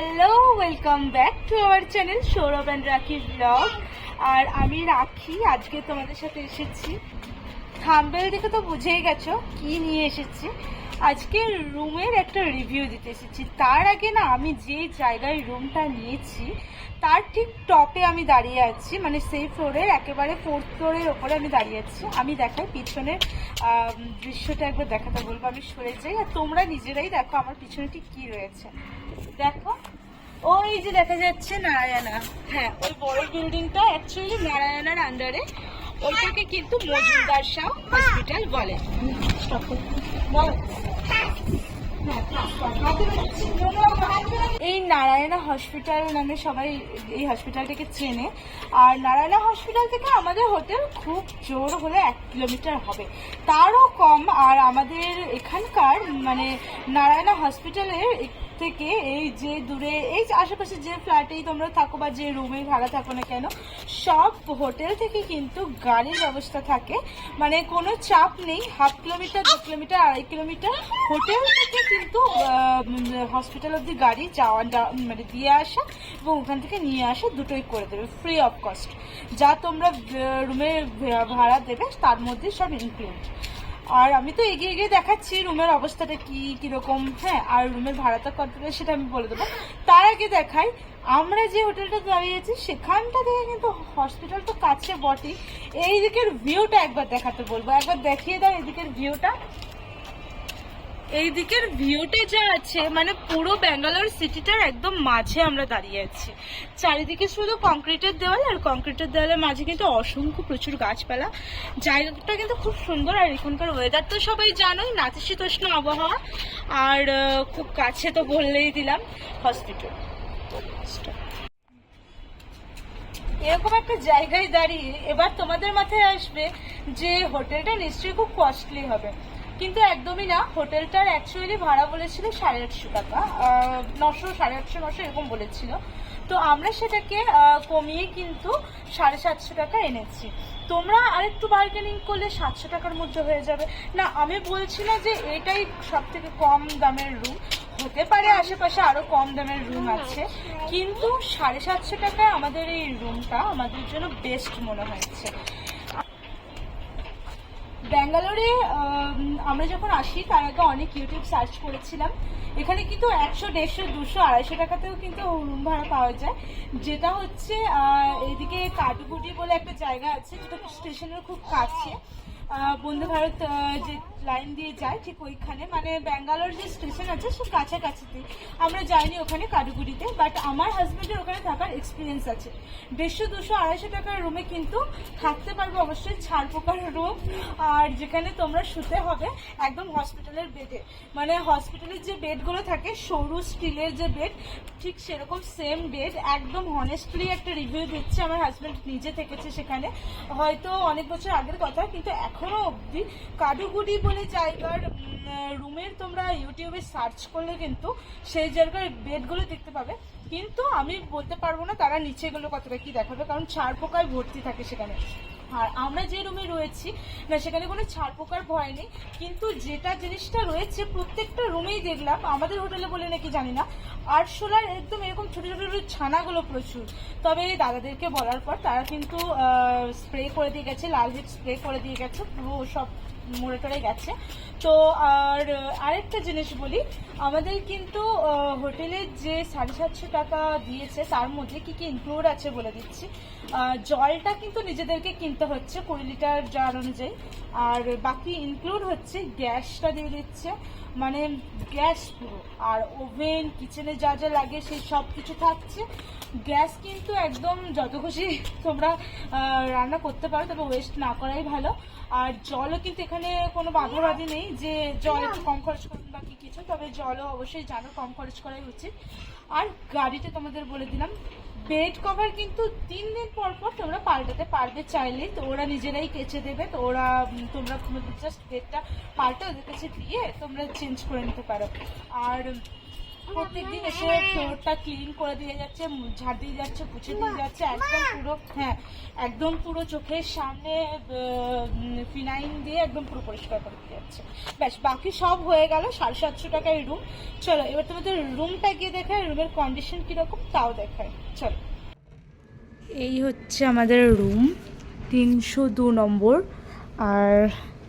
Hello welcome back to our channel Sourav and Rakhi vlog আর আমি রাখি, আজকে তোমাদের সাথে এসেছি। থাম্বেল দেখে তো বুঝেই গেছো, কি নিয়ে এসেছি। আজকে রুমের একটা রিভিউ দিতে এসেছি। তার আগে না, আমি যে জায়গায় রুমটা নিয়েছি, তার ঠিক টপে আমি দাঁড়িয়ে আছি মানে সেই ফ্লোরের একেবারে ফোর্থ ফ্লোরের ওপরে আমি দাঁড়িয়ে আছি। আমি দেখাই পিছনের দৃশ্যটা একবার দেখাতে বলব, আমি সরে যাই। আর তোমরা নিজেরাই দেখো আমার পিছনে ঠিক কি রয়েছে। দেখো, ওই যে দেখা যাচ্ছে নারায়ণা। হ্যাঁ ওই বড় বিল্ডিংটা অ্যাকচুয়ালি নারায়ণার আন্ডারে ওইটাকে কিন্তু মজুমদার শাহ হসপিটাল বলে। বলো। এই নারায়ণা হসপিটাল নামে সবাই এই হসপিটালটাকে চেনে। আর নারায়ণা হসপিটাল থেকে আমাদের হোটেল খুব জোর হলে এক কিলোমিটার হবে। তারও কম, আর আমাদের এখানকার মানে নারায়ণা হসপিটালের থেকে এই যে দূরে, এই আশেপাশে যে ফ্ল্যাটেই তোমরা থাকো বা যে রুমে ভাড়া থাকো না কেন, সব হোটেল থেকে কিন্তু গাড়ির ব্যবস্থা থাকে। মানে কোনো চাপ নেই হাফ কিলোমিটার দু কিলোমিটার আড়াই কিলোমিটার হোটেল থেকে কিন্তু হসপিটাল অব্দি গাড়ি যাওয়া মানে দিয়ে আসা এবং ওখান থেকে নিয়ে আসা দুটোই করে দেবে ফ্রি অফ কস্ট যা তোমরা রুমে ভাড়া দেবে, তার মধ্যে সব ইনক্লুড আর আমি তো এগিয়ে এগিয়ে দেখাচ্ছি রুমের অবস্থাটা কি, কীরকম হ্যাঁ আর রুমের ভাড়াটা কত দেবে সেটা আমি বলে দেবো। তার আগে দেখাই, আমরা যে হোটেলটা দাঁড়িয়েছি, সেখানটা থেকে কিন্তু হসপিটাল তো কাছে বটেই। এই দিকের ভিউটা একবার দেখাতে বলব। একবার দেখিয়ে দাও এদিকের ভিউটা এই দিকের ভিউটা যা আছে মানে পুরো ব্যাঙ্গালোর সিটিটার একদম মাঝে আমরা দাঁড়িয়ে আছি। চারিদিকে শুধু কংক্রিটের দেওয়াল, আর কংক্রিটের দেওয়ালের মাঝে কিন্তু অসংখ্য প্রচুর গাছপালা। জায়গাটা কিন্তু খুব সুন্দর, আর এখানকার ওয়েদার তো সবাই জানোই, নাতিশীতোষ্ণ আবহাওয়া। আর খুব কাছে তো বললেই দিলাম হসপিটাল এরকম একটা জায়গায় দাঁড়িয়ে এবার তোমাদের মাথায় আসবে যে হোটেলটা নিশ্চয়ই খুব কস্টলি হবে। কিন্তু একদমই না। হোটেলটার অ্যাকচুয়ালি ভাড়া বলেছিল সাড়ে আটশো টাকা। নশো, সাড়ে আটশো, নশো এরকম বলেছিল। তো আমরা সেটাকে কমিয়ে কিন্তু সাড়ে সাতশো টাকা এনেছি। তোমরা আরেকটু বার্গেনিং করলে সাতশো টাকার মধ্যে হয়ে যাবে। না, আমি বলছি না যে এটাই সব থেকে কম দামের রুম হতে পারে আশেপাশে আরও কম দামের রুম আছে। কিন্তু সাড়ে সাতশো টাকায় আমাদের এই রুমটা আমাদের জন্য বেস্ট মনে হয়েছে। ব্যাঙ্গালোরে আমরা যখন আসি, তার আগে অনেক ইউটিউব সার্চ করেছিলাম। এখানে কিন্তু একশো, দেড়শো, দুশো, আড়াইশো টাকাতেও কিন্তু রুম ভাড়া পাওয়া যায়। যেটা হচ্ছে এদিকে কাটুকুটি বলে একটা জায়গা আছে, যেটা স্টেশনের খুব কাছে। বন্দে ভারত যে লাইন দিয়ে যায়, ঠিক ওইখানে মানে ব্যাঙ্গালোর যে স্টেশন আছে, সে কাছাকাছিতে। আমরা যাইনি ওখানে কাডুগুড়িতে বাট আমার হাজব্যান্ডের ওখানে থাকার এক্সপিরিয়েন্স আছে। দেড়শো, দুশো, আড়াইশো টাকার রুমে কিন্তু থাকতে পারবে অবশ্যই ছাড় পোকার রুম আর যেখানে তোমরা শুতে হবে, একদম হসপিটালের বেডে মানে হসপিটালের যে বেডগুলো থাকে, সরু স্টিলের যে বেড ঠিক সেরকম সেম বেড একদম হনেস্টলি একটা রিভিউ দিচ্ছে আমার হাজব্যান্ড নিজে থেকেছে সেখানে। হয়তো অনেক বছর আগের কথা, কিন্তু এখনও অবধি কাডুগুড়ি বলে জায়গার রুমের তোমরা ইউটিউবে সার্চ করলে কিন্তু সেই জায়গার বেডগুলো দেখতে পাবে। কিন্তু আমি বলতে পারব না তারা নিচেগুলো কতটা কি দেখাবে, কারণ চার পোকায় ভর্তি থাকে সেখানে। আর আমরা যে রুমে রয়েছি, না, সেখানে কোনো ছাড় পোকার ভয় নেই। কিন্তু যেটা জিনিসটা রয়েছে, প্রত্যেকটা রুমেই দেখলাম, আমাদের হোটেলে বলে নাকি জানি না আরশোলার একদম এরকম ছোটো ছোটো ছোট ছানাগুলো প্রচুর। তবে দাদাদেরকে বলার পর তারা কিন্তু স্প্রে করে দিয়ে গেছে, লাল হিট স্প্রে করে দিয়ে গেছে, পুরো সব মরে টরে গেছে। তো আর, আরেকটা জিনিস বলি, আমাদের কিন্তু হোটেলের যে সাড়ে সাতশো টাকা দিয়েছে, তার মধ্যে কি কি ইনক্লুড আছে বলে দিচ্ছি। জলটা কিন্তু নিজেদেরকে কিনতে হচ্ছে কুড়ি লিটার জার অনুযায়ী। আর বাকি ইনক্লুড হচ্ছে গ্যাসটা দিয়ে দিচ্ছে। মানে গ্যাস পুরো, আর ওভেন, কিচেনে যা যা লাগে সেই সব কিছু থাকছে। গ্যাস কিন্তু একদম যত খুশি তোমরা রান্না করতে পারো, তবে ওয়েস্ট না করাই ভালো। আর জলও কিন্তু এখানে কোনো বাধাবাধি নেই যে জল একটু কম খরচ করুন বা কি কিছু, তবে জলও অবশ্যই জানো কম খরচ করাই উচিত। আর গাড়িতে তোমাদের বলে দিলাম বেড কভার কিন্তু তিন দিন পর পর তোমরা পাল্টাতে পারবে চাইলে। তো ওরা নিজেরাই কেচে দেবে। তো ওরা তোমরা জাস্ট বেডটা পাল্টে ওদের কাছে দিয়ে তোমরা চেঞ্জ করে নিতে পারো। আর প্রত্যেকদিন এসে ফ্লোরটা ক্লিন করে দিয়ে যাচ্ছে ঝাড় দিয়ে যাচ্ছে পুছে দিয়ে যাচ্ছে একদম পুরো হ্যাঁ একদম পুরো চোখের সামনে ফিনাইন দিয়ে একদম পুরো পরিষ্কার করে দিয়ে যাচ্ছে। ব্যাস বাকি সব হয়ে গেল সাড়ে সাতশো টাকায় রুম চলো এবার তোমাদের রুমটা গিয়ে দেখায় রুমের কন্ডিশন কীরকম তাও দেখায় চলো। এই হচ্ছে আমাদের রুম তিনশো দু নম্বর। আর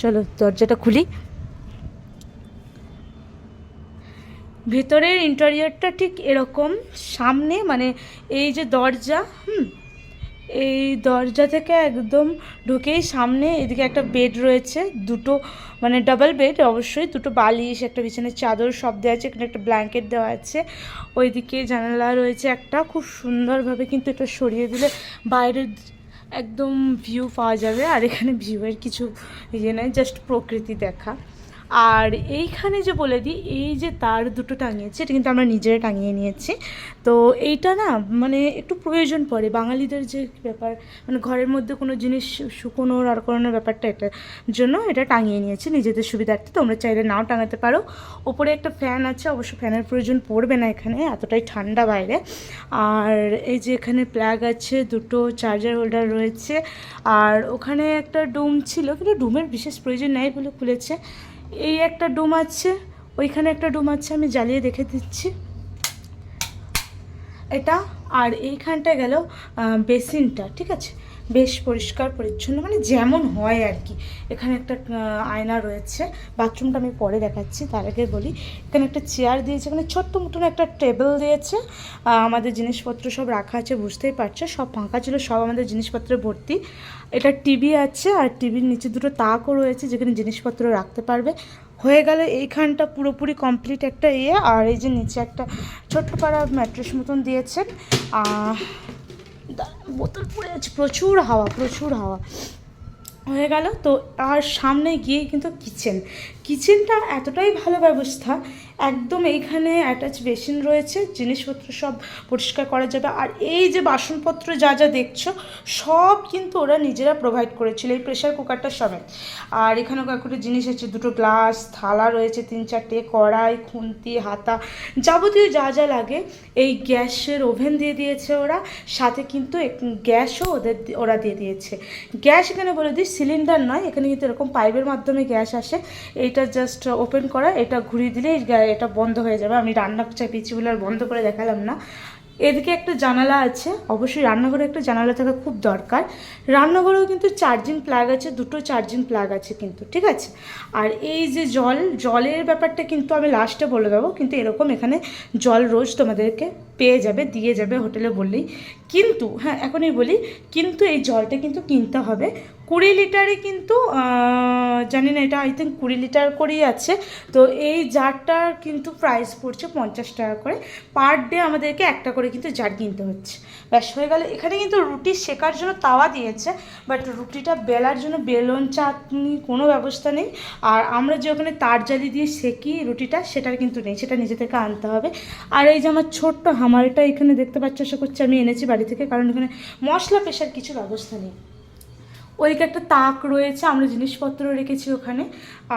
চলো দরজাটা খুলি। ভেতরের ইন্টেরিয়রটা ঠিক এরকম, সামনে মানে এই যে দরজা, হুম, এই দরজা থেকে একদম ঢুকেই সামনে এদিকে একটা বেড রয়েছে, দুটো মানে ডাবল বেড অবশ্যই দুটো বালিশ, একটা বিছানার চাদর সব দেওয়া আছে, এখানে একটা ব্ল্যাঙ্কেট দেওয়া আছে, ওইদিকে জানালা রয়েছে একটা, খুব সুন্দরভাবে কিন্তু এটা সরিয়ে দিলে বাইরের একদম ভিউ পাওয়া যাবে, আর এখানে ভিউয়ের কিছু ইয়ে নেই জাস্ট প্রকৃতি দেখা। আর এইখানে যে বলে দিই, এই যে তার দুটো টাঙিয়েছে, এটা কিন্তু আমরা নিজেরা টাঙিয়ে নিয়েছি। তো এইটা না মানে একটু প্রয়োজন পড়ে। বাঙালিদের যে ব্যাপার মানে ঘরের মধ্যে কোনো জিনিস শুকোনোর, আর করানোর ব্যাপারটা, এটার জন্য এটা টাঙিয়ে নিয়েছি নিজেদের সুবিধার্থে। তোমরা চাইলে নাও টাঙাতে পারো। ওপরে একটা ফ্যান আছে, অবশ্য ফ্যানের প্রয়োজন পড়বে না এখানে, এতটাই ঠান্ডা বাইরে। আর এই যে এখানে প্লাগ আছে, দুটো চার্জার হোল্ডার রয়েছে। আর ওখানে একটা ডুম ছিল, কিন্তু ডুমের বিশেষ প্রয়োজন নেই বলে খুলেছে। এই একটা ডুম আছে, ওইখানে একটা ডুম আছে, আমি জ্বালিয়ে দেখে দিচ্ছি। এটা, আর এইখানটা গেল বেসিনটা, ঠিক আছে? বেশ পরিষ্কার, পরিচ্ছন্ন মানে যেমন হয় আর কি। এখানে একটা আয়না রয়েছে। বাথরুমটা আমি পরে দেখাচ্ছি, তার আগে বলি। এখানে একটা চেয়ার দিয়েছে এখানে ছোট্ট মতন একটা টেবিল দিয়েছে। আমাদের জিনিসপত্র সব রাখা আছে, বুঝতেই পারছ, সব ফাঁকা ছিল, সব আমাদের জিনিসপত্রে ভর্তি। এটা টিভি আছে, আর টিভির নিচে দুটো তাকও রয়েছে, যেখানে জিনিসপত্র রাখতে পারবে। হয়ে গেল এইখানটা পুরোপুরি কমপ্লিট একটা ইয়ে আর এই যে নিচে একটা ছোট্ট পাড়া ম্যাট্রেস মতন দিয়েছেন। বোতল পড়ে যাচ্ছে প্রচুর হাওয়া প্রচুর হাওয়া। হয়ে গেল, তো আর সামনে গিয়ে কিন্তু কিচেন কিচেনটা এতটাই ভালো ব্যবস্থা, একদম এইখানে অ্যাটাচ বেসিন রয়েছে, জিনিসপত্র সব পরিষ্কার করা যাবে। আর এই যে বাসনপত্র যা যা দেখছ, সব কিন্তু ওরা নিজেরা প্রোভাইড করেছিল, এই প্রেশার কুকারটা সমেত আর এখানে কয়েকটা জিনিস আছে, দুটো গ্লাস থালা রয়েছে, তিন চারটে কড়াই, খুন্তি, হাতা, যাবতীয় যা যা লাগে, এই গ্যাসের ওভেন দিয়ে দিয়েছে ওরা, সাথে কিন্তু গ্যাসও ওদের ওরা দিয়ে দিয়েছে। গ্যাস এখানে বলে দিই সিলিন্ডার নয়, এখানে কিন্তু এরকম পাইপের মাধ্যমে গ্যাস আসে এইটা জাস্ট ওপেন করা, এটা ঘুরিয়ে দিলে এটা বন্ধ হয়ে যাবে। আমি রান্না চাপিয়েছি বলে আর বন্ধ করে দেখালাম না। এদিকে একটা জানালা আছে। অবশ্যই রান্নাঘরে একটা জানালা থাকা খুব দরকার। রান্নাঘরেও কিন্তু চার্জিং প্লাগ আছে, দুটো চার্জিং প্লাগ আছে কিন্তু, ঠিক আছে? আর এই যে জল, জলের ব্যাপারটা কিন্তু আমি লাস্টে বলে দেবো, কিন্তু এরকম এখানে জল রোজ তোমাদেরকে পেয়ে যাবে, দিয়ে যাবে হোটেলে বললেই। কিন্তু হ্যাঁ এখনই বলি, কিন্তু এই জলটা কিন্তু কিনতে হবে। কুড়ি লিটারে কিন্তু জানি না এটা আই থিঙ্ক কুড়ি লিটার করেই আছে। তো এই জারটার কিন্তু প্রাইস পড়ছে পঞ্চাশ টাকা করে। পার ডে আমাদেরকে একটা করে কিন্তু জার কিনতে হচ্ছে। ব্যাস, হয়ে গেলে। এখানে কিন্তু রুটি শেখার জন্য তাওয়া দিয়েছে বাট রুটিটা বেলার জন্য বেলন, চাটনি কোনো ব্যবস্থা নেই। আর আমরা যে ওখানে তার জালি দিয়ে সেকি রুটিটা, সেটার কিন্তু নেই। সেটা নিজে থেকে আনতে হবে। আর এই যে আমার ছোট্ট হামালটা এখানে দেখতে পাচ্ছ, আশা করছি আমি এনেছি বাড়ি থেকে, কারণ এখানে মশলা পেশার কিছু ব্যবস্থা নেই। ওইদিকে একটা তাক রয়েছে, আমরা জিনিসপত্র রেখেছি ওখানে।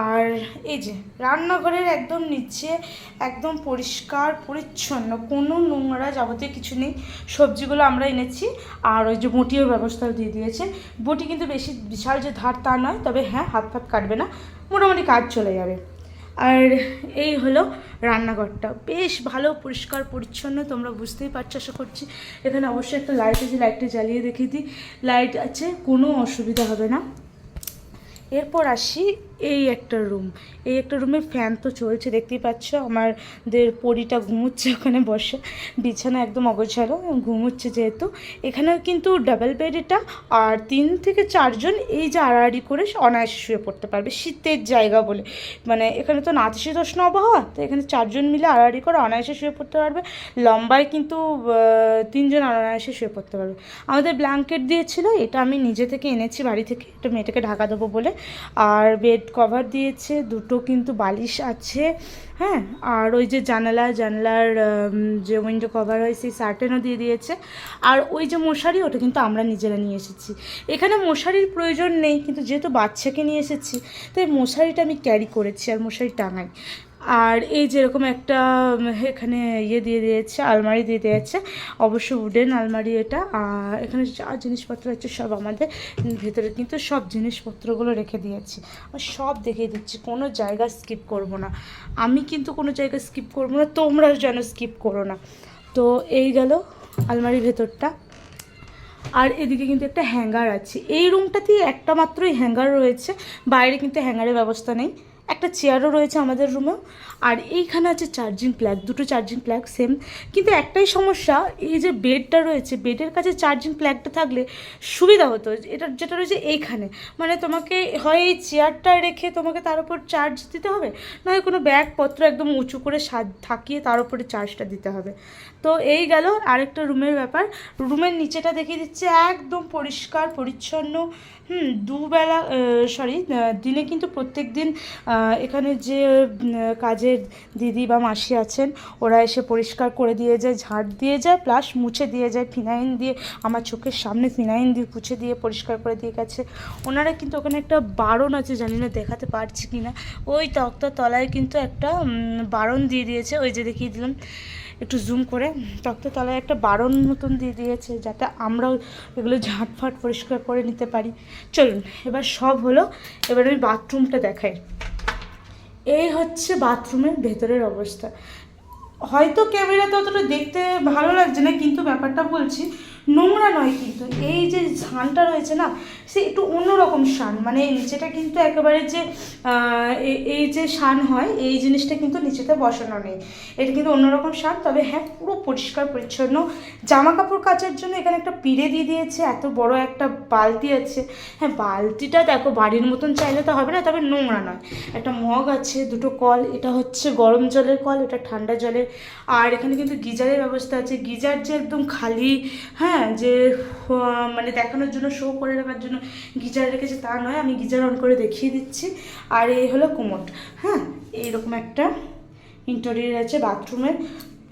আর এই যে, রান্নাঘরের একদম নিচে, একদম পরিষ্কার, পরিচ্ছন্ন, কোনো নোংরা যাবতীয় কিছু নেই। সবজিগুলো আমরা এনেছি, আর ওই যে বটিও ব্যবস্থা দিয়ে দিয়েছে বটি কিন্তু বেশি বিশাল যে ধার তা নয়, তবে হ্যাঁ হাত ফাত কাটবে না, মোটামুটি কাজ চলে যাবে। আর এই হলো রান্নাঘরটা। বেশ ভালো, পরিষ্কার, পরিচ্ছন্ন, তোমরা বুঝতেই পারছ, আশা করছি। এখানে অবশ্যই একটা লাইট আছে লাইটটা জ্বালিয়ে দেখিয়ে দিই। লাইট আছে, কোনো অসুবিধা হবে না। এরপর আসি এই একটা রুম এই একটা রুমে ফ্যান তো চলছে, দেখতেই পাচ্ছ? আমাদের পরিটা ঘুমোচ্ছে ওখানে বসে। বিছানা একদম অগোছালো, ঘুমোচ্ছে যেহেতু। এখানেও কিন্তু ডাবল বেড এটা, আর তিন থেকে চারজন এই যে আড়াআড়ি করে অনায়াসে শুয়ে পড়তে পারবে। শীতের জায়গা বলে। মানে এখানে তো নাতিশীতোষ্ণ আবহাওয়া, তো এখানে চারজন মিলে আড়াআড়ি করে অনায়াসে শুয়ে পড়তে পারবে। লম্বায় কিন্তু তিনজন অনায়াসে শুয়ে পড়তে পারবে। আমাদের ব্ল্যাঙ্কেট দিয়েছিল, এটা আমি নিজে থেকে এনেছি, বাড়ি থেকে। এটা মেয়েটাকে ঢাকা দেবো বলে। আর বেড কভার দিয়েছে, দুটো কিন্তু বালিশ আছে হ্যাঁ? আর ওই যে জানালা, জানলার যে উইন্ডো কভার হয়, সেই সার্টেনও দিয়ে দিয়েছে। আর ওই যে মশারি, ওটা কিন্তু আমরা নিজেরা নিয়ে এসেছি। এখানে মশারির প্রয়োজন নেই, কিন্তু যেহেতু বাচ্চাকে নিয়ে এসেছি, তাই মশারিটা আমি ক্যারি করেছি আর মশারি টাঙাই। আর এই যেরকম একটা এখানে ইয়ে দিয়ে দিয়েছে, আলমারি দিয়ে দিয়েছে, অবশ্য উডেন আলমারি এটা, আর এখানে যা জিনিসপত্র আছে সব আমাদের ভেতরে কিন্তু সব জিনিসপত্রগুলো রেখে দিয়েছি। আর সব দেখিয়ে দিচ্ছি, কোনো জায়গা স্কিপ করব না। আমি কিন্তু কোনো জায়গা স্কিপ করব না, তোমরাও যেন স্কিপ করো না। তো এই গেল আলমারির ভেতরটা। আর এদিকে কিন্তু একটা হ্যাঙ্গার আছে। এই রুমটাতেই একটা মাত্রই হ্যাঙ্গার রয়েছে। বাইরে কিন্তু হ্যাঙ্গারের ব্যবস্থা নেই। একটা চেয়ারও রয়েছে আমাদের রুমেও আর এইখানে আছে চার্জিং প্ল্যাগ দুটো চার্জিং প্ল্যাগ সেম কিন্তু একটাই সমস্যা, এই যে বেডটা রয়েছে, বেডের কাছে চার্জিং প্ল্যাগটা থাকলে সুবিধা হতো। এটা যেটা রয়েছে এইখানে। মানে তোমাকে, হয় এই চেয়ারটা রেখে তোমাকে তার উপর চার্জ দিতে হবে নয় কোনো ব্যাগপত্র একদম উঁচু করে সাজ থাকিয়ে তার উপরে চার্জটা দিতে হবে। তো এই গেল আরেকটা রুমের ব্যাপার। রুমের নিচেটা দেখিয়ে দিচ্ছে। একদম পরিষ্কার, পরিচ্ছন্ন, হুম, দুবেলা সরি দিনে কিন্তু প্রত্যেক দিন এখানে যে কাজের দিদি বা মাসি আছেন, ওরা এসে পরিষ্কার করে দিয়ে যায়, ঝাড় দিয়ে যায় প্লাস মুছে দিয়ে যায় ফিনাইন দিয়ে, আমার চোখের সামনে ফিনাইন দিয়ে, পুছে দিয়ে, পরিষ্কার করে দিয়ে গেছে। ওনারা কিন্তু ওখানে একটা বারণ আছে, জানি না দেখাতে পারছি কি না ওই তক্তার তলায় কিন্তু একটা বারণ দিয়ে দিয়েছে, ওই যে দেখিয়ে দিলাম। একটু জুম করে। তক্ত তলায় একটা বারণ মতন দিয়ে দিয়েছে যাতে আমরাও এগুলো ঝাঁটফাট পরিষ্কার করে নিতে পারি। চলুন, এবার সব হলো, এবার আমি বাথরুমটা দেখাই। এই হচ্ছে বাথরুমের ভেতরের অবস্থা। হয়তো ক্যামেরাতে অতটা দেখতে ভালো লাগছে না, কিন্তু ব্যাপারটা বলছি নোংরা নয় কিন্তু। এই যে শানটা রয়েছে না, সে একটু অন্যরকম শান। মানে নিচেটা কিন্তু একেবারে যে এই যে শান হয়, এই জিনিসটা কিন্তু নিচেতে বসানো নেই। এটা কিন্তু অন্যরকম শান, তবে হ্যাঁ পুরো পরিষ্কার, পরিচ্ছন্ন। জামা কাপড় কাচার জন্য এখানে একটা পিড়ে দিয়ে দিয়েছে, এত বড় একটা বালতি আছে। হ্যাঁ বালতিটা দেখো, বাড়ির মতন চাইলে তো হবে না, তবে নোংরা নয়। একটা মগ আছে, দুটো কল, এটা হচ্ছে গরম জলের কল, এটা ঠান্ডা জলের। আর এখানে কিন্তু গিজারের ব্যবস্থা আছে। গিজার যে একদম খালি হ্যাঁ যে মানে দেখানোর জন্য শো করে রাখার জন্য গিজার রেখেছে তা নয়, আমি গিজার অন করে দেখিয়ে দিচ্ছি। আর এই হলো কোমট হ্যাঁ এইরকম একটা ইন্টেরিয়র আছে বাথরুমের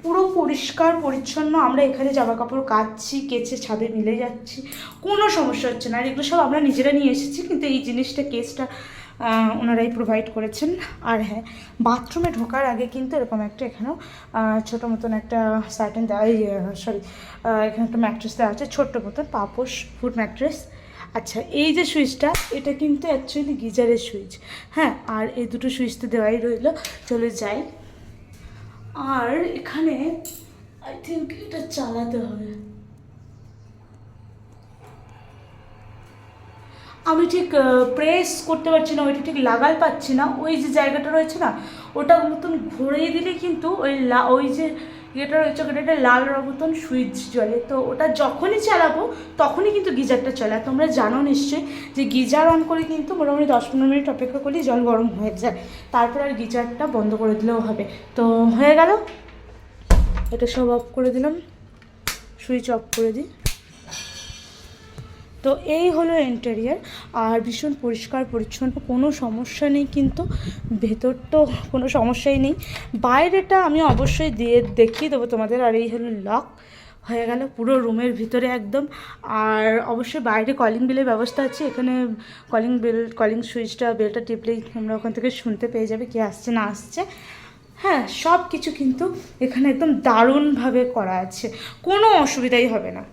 পুরো পরিষ্কার, পরিচ্ছন্ন, আমরা এখানে জামা কাপড় কাচ্ছি, কেচে ছাদে মিলে যাচ্ছি, কোনো সমস্যা হচ্ছে না। আর এগুলো সব আমরা নিজেরা নিয়ে এসেছি, কিন্তু এই জিনিসটা কেসটা ওনারাই প্রোভাইড করেছেন। আর হ্যাঁ বাথরুমে ঢোকার আগে কিন্তু এরকম একটা এখানেও ছোটো মতন একটা সার্টেন দেওয়া সরি এখানে একটা ম্যাট্রেস দেওয়া আছে, ছোট্ট মতন, পাপোশ ফুড ম্যাট্রেস আচ্ছা এই যে সুইচটা, এটা কিন্তু অ্যাকচুয়ালি গিজারের সুইচ। হ্যাঁ আর এই দুটো সুইচ তো দেওয়াই রইল, চলে যাই। আর এখানে আই থিঙ্ক এটা চালাতে হবে। আমি ঠিক প্রেস করতে পারছি না, ওইটা ঠিক লাগাল পাচ্ছি না, ওই যে জায়গাটা রয়েছে না, ওটা মতন ঘুরিয়ে দিলে কিন্তু ওই লা, ওই যে ইয়েটা রয়েছে, ওখানে একটা লাল মতন সুইচ জ্বলে। তো ওটা যখনই চালাবো, তখনই কিন্তু গিজারটা চলে তোমরা জানো নিশ্চয়ই যে গিজার অন করে কিন্তু মোটামুটি দশ পনেরো মিনিট অপেক্ষা করলেই জল গরম হয়ে যায়। তারপর আর গিজারটা বন্ধ করে দিলেও হবে। তো হয়ে গেল। এটা সব অফ করে দিলাম। সুইচ অফ করে দিই। তো এই হলো ইন্টেরিয়ার আর ভীষণ পরিষ্কার, পরিচ্ছন্ন, কোনো সমস্যা নেই কিন্তু ভেতর তো কোনো সমস্যাই নেই। বাইরেটা আমি অবশ্যই দিয়ে দেখিয়ে দেবো তোমাদের, আর এই হলো লক হয়ে গেল পুরো রুমের ভিতরে একদম। আর অবশ্যই বাইরে কলিং বেলের ব্যবস্থা আছে, এখানে কলিং বেল কলিং সুইচটা বেলটা টিপলেই তোমরা ওখান থেকে শুনতে পেয়ে যাবে কে আসছে, না আসছে। হ্যাঁ সব কিছু কিন্তু এখানে একদম দারুণভাবে করা আছে, কোনো অসুবিধাই হবে না।